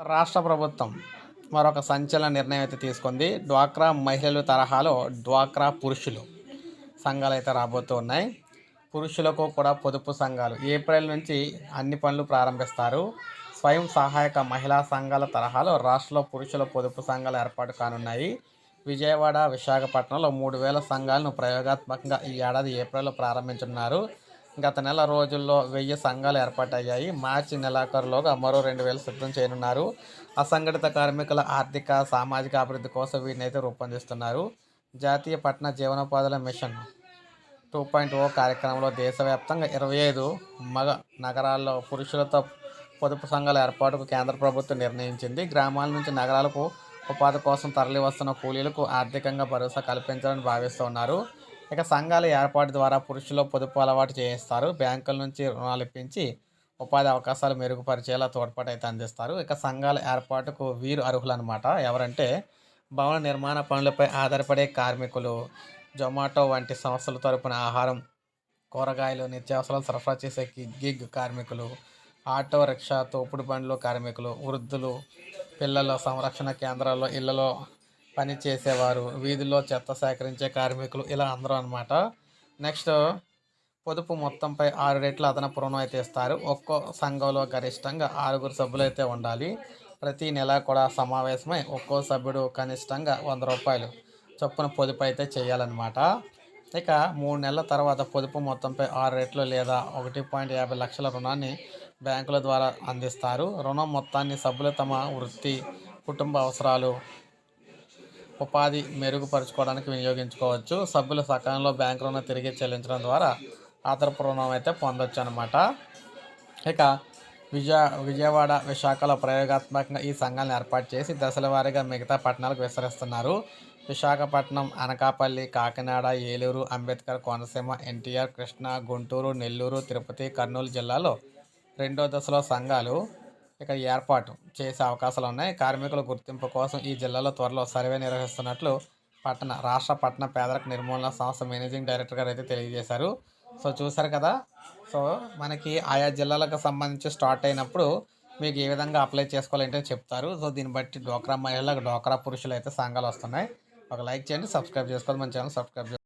రాష్ట్ర ప్రభుత్వం మరొక సంచలన నిర్ణయం అయితే తీసుకుంది. డ్వాక్రా మహిళలు తరహాలో డ్వాక్రా పురుషులు సంఘాలు అయితే రాబోతూ ఉన్నాయి. పురుషులకు కూడా పొదుపు సంఘాలు. ఏప్రిల్ నుంచి అన్ని పనులు ప్రారంభిస్తారు. స్వయం సహాయక మహిళా సంఘాల తరహాలో రాష్ట్రంలో పురుషుల పొదుపు సంఘాలు ఏర్పాటు కానున్నాయి. విజయవాడ విశాఖపట్నంలో మూడు వేల సంఘాలను ప్రయోగాత్మకంగా ఈ ఏడాది ఏప్రిల్లో ప్రారంభించున్నారు గత నెల రోజుల్లో వెయ్యి సంఘాలు ఏర్పాటయ్యాయి. మార్చి నెలాఖరులోగా మరో రెండు వేలు సిద్ధం చేయనున్నారు. అసంఘటిత కార్మికుల ఆర్థిక సామాజిక అభివృద్ధి కోసం వీటినైతే రూపొందిస్తున్నారు. జాతీయ పట్టణ జీవనోపాధుల మిషన్ టూ పాయింట్ ఓ కార్యక్రమంలో దేశవ్యాప్తంగా ఇరవై ఐదు మగ నగరాల్లో పురుషులతో పొదుపు సంఘాల ఏర్పాటుకు కేంద్ర ప్రభుత్వం నిర్ణయించింది. గ్రామాల నుంచి నగరాలకు ఉపాధి కోసం తరలి వస్తున్న కూలీలకు ఆర్థికంగా భరోసా కల్పించాలని భావిస్తున్నారు ఇక సంఘాల ఏర్పాటు ద్వారా పురుషుల పొదుపు అలవాటు చేయిస్తారు. బ్యాంకుల నుంచి రుణాలు ఇప్పించి ఉపాధి అవకాశాలు మెరుగుపరిచేలా తోడ్పాటు అయితే అందిస్తారు. ఇక సంఘాల ఏర్పాటుకు వీరు అర్హులన్నమాట. ఎవరంటే భవన నిర్మాణ పనులపై ఆధారపడే కార్మికులు జొమాటో వంటి సంస్థల తరపున ఆహారం కూరగాయలు నిత్యావసరాలు సరఫరా చేసే గిగ్ కార్మికులు ఆటో రిక్షా తోపుడు బండ్లు కార్మికులు వృద్ధులు పిల్లల సంరక్షణ కేంద్రాల్లో ఇళ్ళలో పని చేసేవారు వీధుల్లో చెత్త సేకరించే కార్మికులు ఇలా అందరూ అనమాట నెక్స్ట్ పొదుపు మొత్తంపై ఆరు రెట్లు అదనపు రుణం అయితే ఇస్తారు. ఒక్కో సంఘంలో గరిష్టంగా ఆరుగురు సభ్యులు అయితే ఉండాలి. ప్రతి నెల కూడా సమావేశమై ఒక్కో సభ్యుడు కనిష్టంగా వంద రూపాయలు చొప్పున పొదుపు అయితే చేయాలన్నమాట. ఇక మూడు నెలల తర్వాత పొదుపు మొత్తంపై ఆరు రెట్లు లేదా ఒకటి పాయింట్ యాభై లక్షల రుణాన్ని బ్యాంకుల ద్వారా అందిస్తారు. రుణం మొత్తాన్ని సభ్యులు తమ వృత్తి కుటుంబ అవసరాలు ఉపాధి మెరుగుపరుచుకోవడానికి వినియోగించుకోవచ్చు. సభ్యులు సకాలంలో బ్యాంక్ రుణం తిరిగి చెల్లించడం ద్వారా ఆదరపు రుణం అయితే పొందొచ్చు అనమాట ఇక విజయ విజయవాడ విశాఖలో ప్రయోగాత్మకంగా ఈ సంఘాలను ఏర్పాటు చేసి దశల వారీగా మిగతా పట్టణాలకు విస్తరిస్తున్నారు. విశాఖపట్నం అనకాపల్లి కాకినాడ ఏలూరు అంబేద్కర్ కోనసీమ ఎన్టీఆర్ కృష్ణా గుంటూరు నెల్లూరు తిరుపతి కర్నూలు జిల్లాలో రెండో దశలో సంఘాలు ఇక్కడ ఏర్పాటు చేసే అవకాశాలు ఉన్నాయి. కార్మికుల గుర్తింపు కోసం ఈ జిల్లాలో త్వరలో సర్వే నిర్వహిస్తున్నట్లు పట్టణ రాష్ట్ర పట్టణ పేదరిక నిర్మూలన సంస్థ మేనేజింగ్ డైరెక్టర్ గారు అయితే తెలియజేశారు. సో చూసారు కదా? సో మనకి ఆయా జిల్లాలకు సంబంధించి స్టార్ట్ అయినప్పుడు మీకు ఏ విధంగా అప్లై చేసుకోవాలంటే చెప్తారు. సో దీన్ని బట్టి డోక్రా మహిళలకు డోక్రా పురుషులు అయితే సంఘాలు వస్తున్నాయి. ఒక లైక్ చేయండి సబ్స్క్రైబ్ చేసుకోవాలి మన ఛానల్ సబ్స్క్రైబ్ చేసుకోండి